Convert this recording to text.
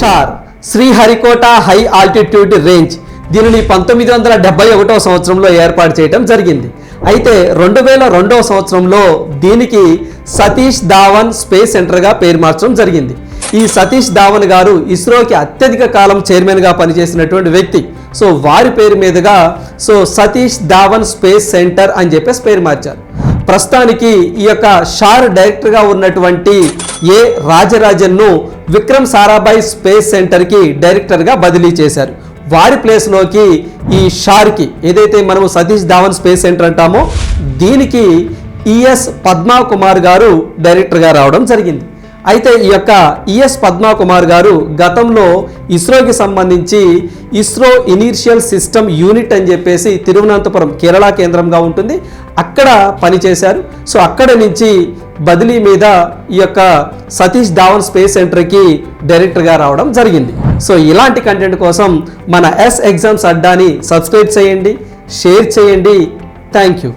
SHAR Sriharikota high altitude range దీనిని పంతొమ్మిది వందల డెబ్బై ఒకటో సంవత్సరంలో ఏర్పాటు చేయడం జరిగింది. అయితే రెండు వేల రెండవ సంవత్సరంలో దీనికి సతీష్ ధావన్ స్పేస్ సెంటర్గా పేరు మార్చడం జరిగింది. ఈ సతీష్ ధావన్ గారు ఇస్రోకి అత్యధిక కాలం చైర్మన్గా పనిచేసినటువంటి వ్యక్తి. సో వారి పేరు మీదుగా so Satish Dhawan space centre అని చెప్పేసి పేరు మార్చారు. ప్రస్తుతానికి ఈ యొక్క షార్ డైరెక్టర్గా ఉన్నటువంటి ఏ రాజరాజన్ను విక్రమ్ సారాభాయ్ స్పేస్ సెంటర్కి డైరెక్టర్గా బదిలీ చేశారు. వారి ప్లేస్లోకి ఈ షార్కి ఏదైతే మనం సతీష్ ధావన్ స్పేస్ సెంటర్ అంటామో దీనికి ఈఎస్ పద్మా కుమార్ గారు డైరెక్టర్గా రావడం జరిగింది. అయితే ఈ యొక్క ఈఎస్ పద్మా కుమార్ గారు గతంలో ఇస్రోకి సంబంధించి ఇస్రో ఇనీషియల్ సిస్టమ్ యూనిట్ అని చెప్పేసి తిరువనంతపురం కేరళ కేంద్రంగా ఉంటుంది. అక్కడ పనిచేశారు. సో అక్కడ నుంచి బదిలీ మీద ఈ యొక్క సతీష్ ధావన్ స్పేస్ సెంటర్కి డైరెక్టర్గా రావడం జరిగింది. సో ఇలాంటి కంటెంట్ కోసం మన ఎస్ ఎగ్జామ్స్ అడ్డాని సబ్స్క్రైబ్ చేయండి షేర్ చేయండి. Thank you